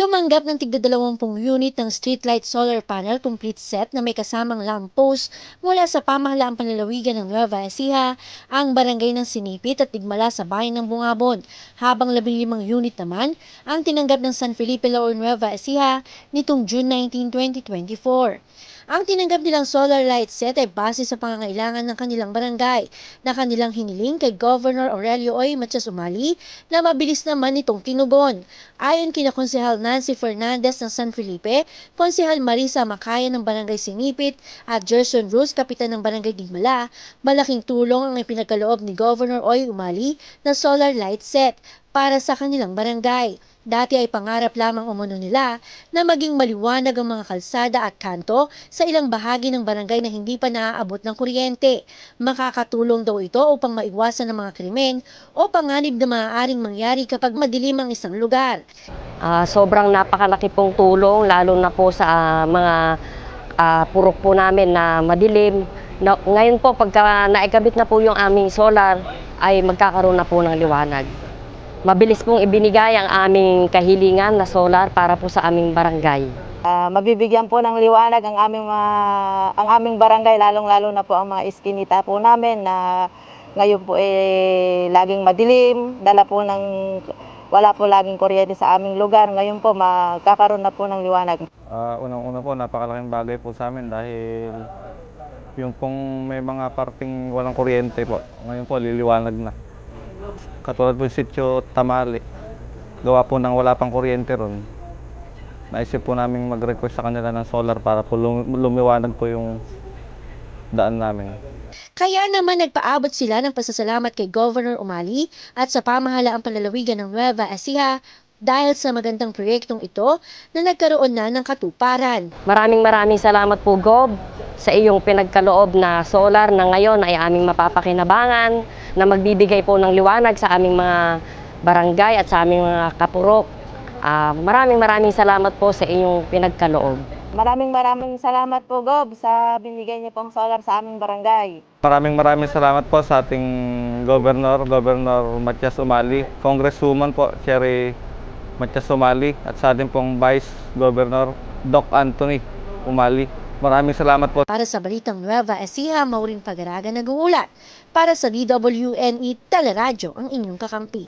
Tumanggap ng tigda 20 unit ng streetlight solar panel complete set na may kasamang lamppost mula sa pamahalaang panlalawigan ng Nueva Ecija, ang barangay ng Sinipit at Tigmala sa bayan ng Bungabon, habang 15 unit naman ang tinanggap ng San Felipe Laor Nueva Ecija nitong June 19, 2024. Ang tinanggap nilang solar light set ay base sa pangangailangan ng kanilang barangay na kanilang hiniling kay Governor Aurelio Oy Matias Umali na mabilis naman itong tinugon. Ayon kina Konsehal Nancy Fernandez ng San Felipe, Konsehal Marisa Makaya ng Barangay Sinipit at Gerson Ruz, Kapitan ng Barangay Digmala, malaking tulong ang ipinagkaloob ni Governor Oy Umali na solar light set para sa kanilang barangay. Dati ay pangarap lamang umano nila na maging maliwanag ang mga kalsada at kanto sa ilang bahagi ng barangay na hindi pa naaabot ng kuryente. Makakatulong daw ito upang maiwasan ang mga krimen o panganib na maaaring mangyari kapag madilim ang isang lugar. Ah, sobrang napakalaki pong tulong lalo na po sa ah, mga ah, purok po namin na madilim. Na, ngayon po pagka naikabit na po yung aming solar ay magkakaroon na po ng liwanag. Mabilis pong ibinigay ang aming kahilingan na solar para po sa aming barangay. Ah, mabibigyan po ng liwanag ang aming mga- ang aming barangay lalong-lalo na po ang mga iskinita po namin na ngayon po eh laging madilim, dala po ng wala po laging kuryente sa aming lugar. Ngayon po magkakaroon na po ng liwanag. Ah, unang-una po, napakalaking bagay po sa amin dahil yung pong may mga parting walang kuryente po, ngayon po liliwanag na. Katulad po yung sityo Tamali, gawa po ng wala pang kuryente ron. Naisip po namin mag-request sa kanila ng solar para po lum- lumiwanag po yung daan namin. Kaya naman nagpaabot sila ng pasasalamat kay Governor Umali at sa pamahalaang panlalawigan ng Nueva Ecija dahil sa magandang proyektong ito na nagkaroon na ng katuparan. Maraming maraming salamat po Gob sa iyong pinagkaloob na solar na ngayon ay aming mapapakinabangan na magbibigay po ng liwanag sa aming mga barangay at sa aming mga kapurok. Ah, maraming maraming salamat po sa iyong pinagkaloob. Maraming maraming salamat po Gob sa binigay niyo pong solar sa aming barangay. Maraming maraming salamat po sa ating Governor, Governor Matias Umali, Congresswoman po, Cherry Matias Umali, at sa ating pong Vice Governor, Doc Anthony Umali. Maraming salamat po. Para sa Balitang Nueva Ecija, Maureen Pagaraga nag-uulat. Para sa DWNE Teleradyo, ang inyong kakampi.